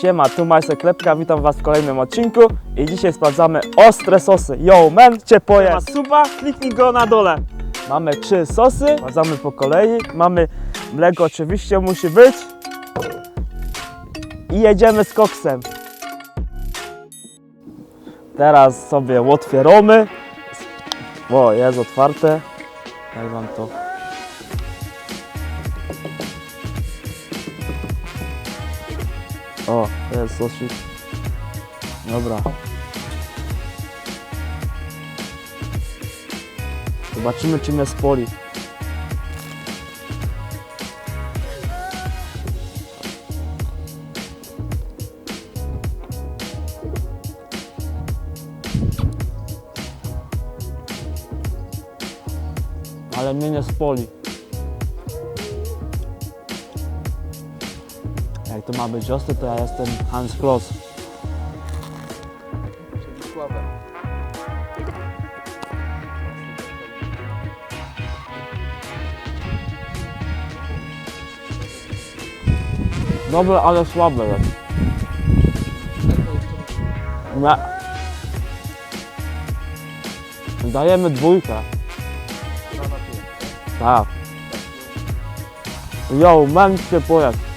Siema, tu Majsek Klepka, witam was w kolejnym odcinku i dzisiaj sprawdzamy ostre sosy. Yo man, ciepło jest. Suba, kliknij go na dole. Mamy trzy sosy, sprawdzamy po kolei. Mamy mleko oczywiście musi być. I jedziemy z koksem. Teraz sobie otwieramy. O, jest otwarte. Jak wam to... O, to jest sosik. Dobra. Zobaczymy czym jest poli. Ale mnie nie spoli. Jak to ma być ostre, to ja jestem Hans Kloss. Dobre, ale słabe jest. Nie. Dajemy dwójkę. Tak. Yo, man się pojazd.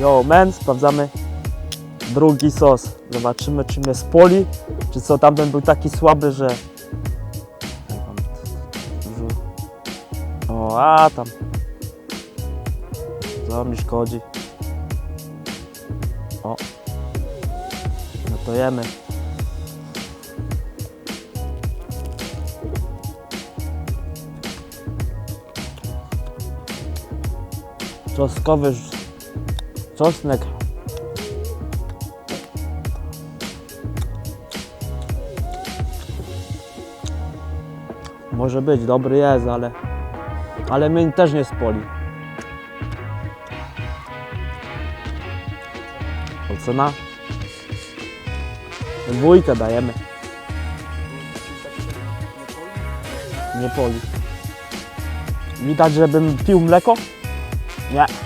Yo, man, sprawdzamy drugi sos. Zobaczymy, czy mnie spoli, czy co tamten był taki słaby, że... O, a tam. Co mi szkodzi? O. No to jemy. Czosnek. Może być, dobry jest, ale ale mnie też nie spoli. Ocena? Dwójkę dajemy. Nie poli. Widać, żebym pił mleko? Nie.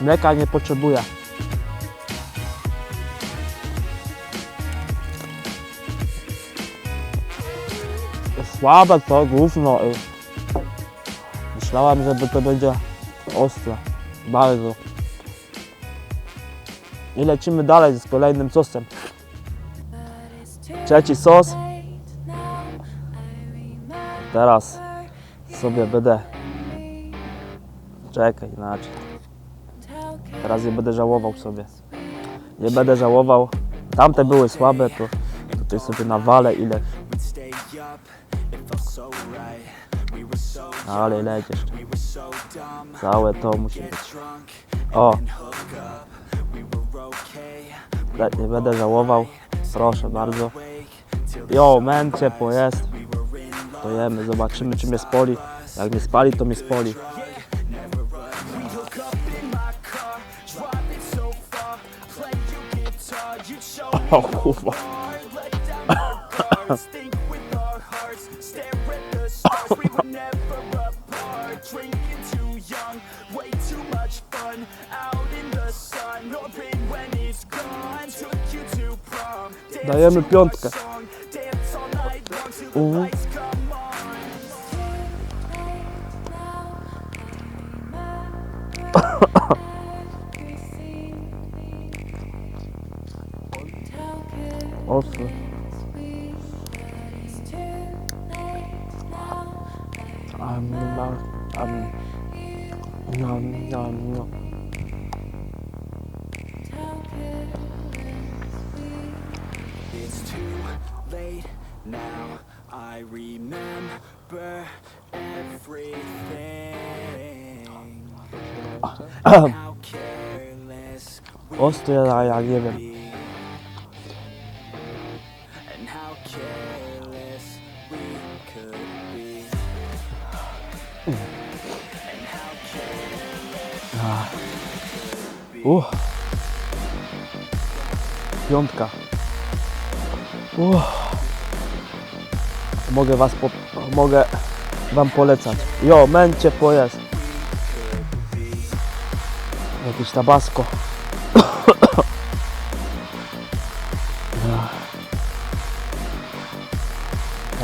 Mleka nie potrzebuję. Słabe to gówno. Myślałem, że to będzie ostre. Bardzo. I lecimy dalej z kolejnym sosem. Trzeci sos. Teraz sobie będę. Czekaj, inaczej. Teraz nie będę żałował sobie. Nie będę żałował. Tamte były słabe, to tutaj sobie nawalę ile. Ale dumb. Całe to musi być. O, le- nie będę żałował. Proszę bardzo. Jo, man, ciepło jest. To jemy, zobaczymy czy mnie spoli. Jak mnie spali, to mnie spoli. Prom, dance Dajemy piątkę. our Olsun. Amin. Amin. Amin. Amin. It's too late now. I remember everything. Ah. How careless. Ostya da. Uff. Piątka. Uff. mogę was po, mogę wam polecać. Jo, men ciepło jest. Jakieś tabasco.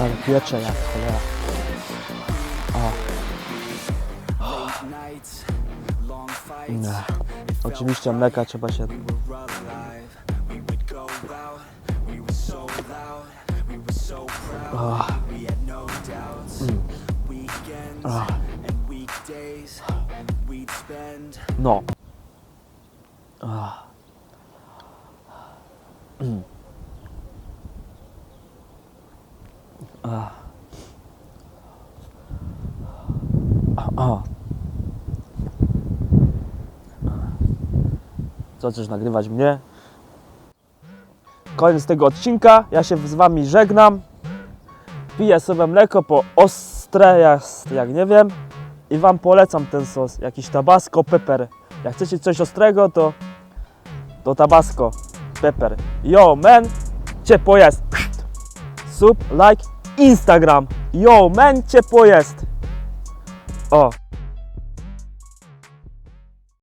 Ale piecze jak cholera. No. Weekends and weekdays. We'd spend No. Ah. Mm. Ah. Ah. Chcesz nagrywać mnie? Koniec tego odcinka. Ja się z wami żegnam. Piję sobie mleko po ostre, jak, jak nie wiem. I wam polecam ten sos. Jakiś tabasco, pepper. Jak chcecie coś ostrego, to, to tabasco, pepper. Yo, man, ciepło jest. Sub, like, Instagram. Yo, man, ciepło jest. O,